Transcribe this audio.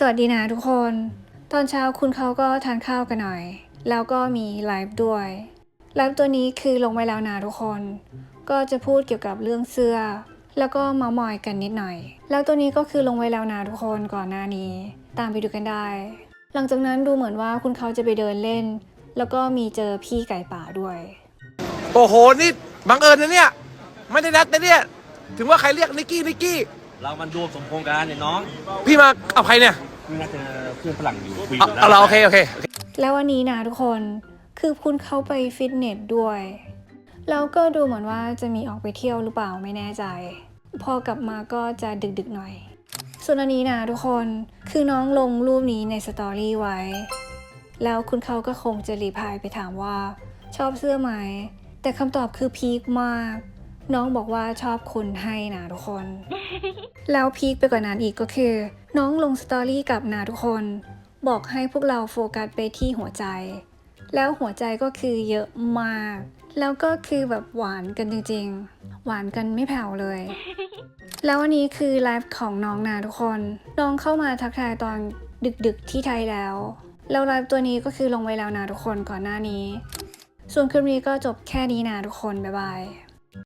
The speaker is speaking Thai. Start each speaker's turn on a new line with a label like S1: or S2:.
S1: สวัสดีนะทุกคน ตอนเช้าคุณเขาก็ทานข้าวกันหน่อย แล้วก็มีไลฟ์ด้วย ไลฟ์ตัวนี้คือลงไว้แล้วนะทุกคน ก็จะพูดเกี่ยวกับเรื่องเสื้อ แล้วก็เมามอยกันนิดหน่อย แล้วตัวนี้ก็คือลงไว้แล้วนะทุกคนก่อนหน้านี้ ตามไปดูกันได้ หลังจากนั้นดูเหมือนว่าคุณเขาจะไปเดินเล่น แล้วก็มีเจอพี่ไก่ป่าด้วย
S2: โอ้โห นี่บังเอิญนะเนี่ย ไม่ได้นัดนะเนี่ย ถึงว่าใครเรียกนิกกี้นิกกี้
S3: เรามันรวมสมโครงการเนี่ยน้อง
S2: พี่มาเอาใครเนี่ย
S3: นี่น่าจะเพื่อนฝรั่งอยู่คุยอ
S2: เอา
S3: ยู่
S2: เอาเราโอเคโอเค
S1: แล้ววันนี้นะทุกคนคือคุณเข้าไปฟิตเนสด้วย แล้วก็ดูเหมือนว่าจะมีออกไปเที่ยวหรือเปล่าไม่แน่ใจ พอกลับมาก็จะดึกๆหน่อย ส่วนอันนี้นะทุกคนคือน้องลงรูปนี้ในสตอรี่ไว้ แล้วคุณเขาก็คงจะรีพลายไปถามว่า ชอบเสื้อไหม แต่คำตอบคือพีคมาก น้องบอกว่าชอบคนให้นะทุกคน แล้วพีคไปกว่านั้นอีกก็คือ น้องลงสตอรี่กับนาทุกคน บอกให้พวกเราโฟกัสไปที่หัวใจ แล้วหัวใจก็คือเยอะมาก แล้วก็คือแบบหวานกันจริงๆ หวานกันไม่แผ่วเลย แล้ววันนี้คือไลฟ์ของน้องนาทุกคน น้องเข้ามาทักทายตอนดึกๆที่ไทยแล้ว แล้วไลฟ์ตัวนี้ก็คือลงไว้แล้วนะทุกคนก่อนหน้านี้ ส่วนคลิปนี้ก็จบแค่นี้นะทุกคน บ๊ายบาย